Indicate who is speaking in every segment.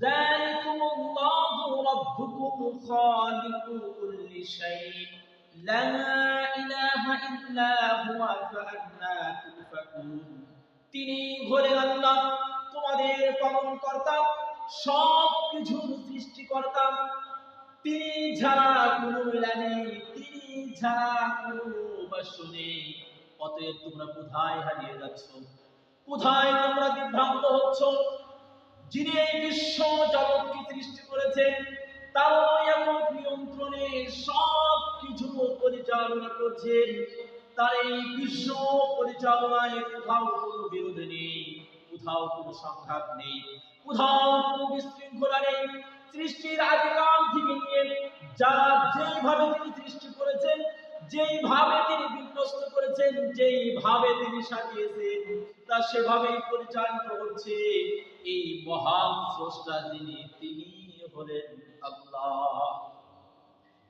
Speaker 1: ذلكم الله ربكم خالق كل شيء لا إله إلا هو فأنا تؤفكون তিনি ঘোরের আল্লাহ তোমাদের পালন কর্তা সব কিছুর সৃষ্টিকর্তা তিনি ছাড়া কোনো ইলা নেই তিনি ছাড়া কোনো উপাস্য নেই অতএব তোমরা কোথায় হারিয়ে যাচ্ছ কোথায় তোমরা বিভ্রান্ত হচ্ছ যিনি এই বিশ্ব জগৎকে সৃষ্টি করেছেন তারও একক নিয়ন্ত্রণে সব কিছু পরিচালনা করছেন, তার এই বিশ্ব পরিচালনায় কোথাও কোনো বিরোধ নেই, কোথাও কোনো সংঘাত নেই, কোথাও কোনো বিশৃঙ্খলা নেই। সৃষ্টির আদিকাল থেকে নিয়ে যারা যেইভাবে তিনি সৃষ্টি করেছেন, যেইভাবে তিনি করেছেন, যেইভাবে তিনি সাজিয়েছেন তা সেভাবেই পরিচালিত হচ্ছে। এই মহান স্রষ্টা যিনি, তিনি হলেন আল্লাহ।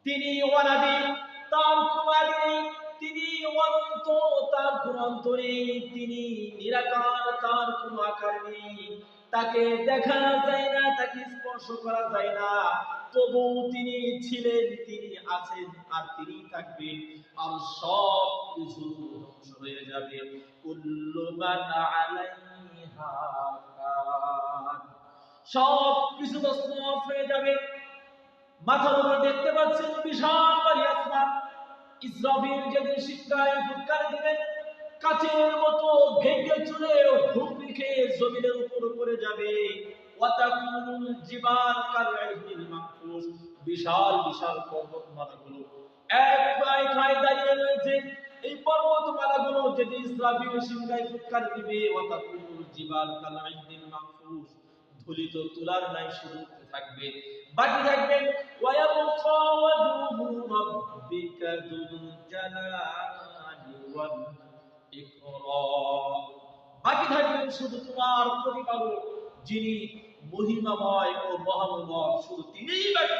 Speaker 1: তিনি অনাদি, তার কোনো তিনি অনন্ত, তার অন্ত নেই। তিনি নিরাকার, তার কোনো আকার নেই। তাকে দেখা যায় না, তাকে স্পর্শ করা যায় না। তবু তিনি ছিলেন, তিনি আছেন, আর তিনি থাকবেন। আর সব কিছু যাবে। কুল্লু মান আলাইহা ফান। সব কিছু তছনছ হয়ে যাবে। মাথার উপর দেখতে পাচ্ছেন বিশাল বাড়ি আসমান। ইসরাফিল যেদিন শিক্ষায় ফুৎকার দিবেন, কাচের মতো ভেঙে চলে হুমড়ি খেয়ে জমিনের উপর পড়ে যাবে। ওয়াতাকুনুল জিবাল কালআইহিল মাহফুজ বিশাল বিশাল পর্বতমালাগুলো। এক প্রায় দাঁড়িয়ে রয়েছে। ইসরাফিল শিক্ষায় ফুৎকার দিবে কালআইহিল মাহফুজ ধুলিত তুলার নাই থাকবে। বাকি ওয়াজহু রাব্বিকা বাকি থাকবেন শুধু তোমার প্রতিপালক, যিনি মহিমাময় ও মহাময় শুধু তিনিই বাকি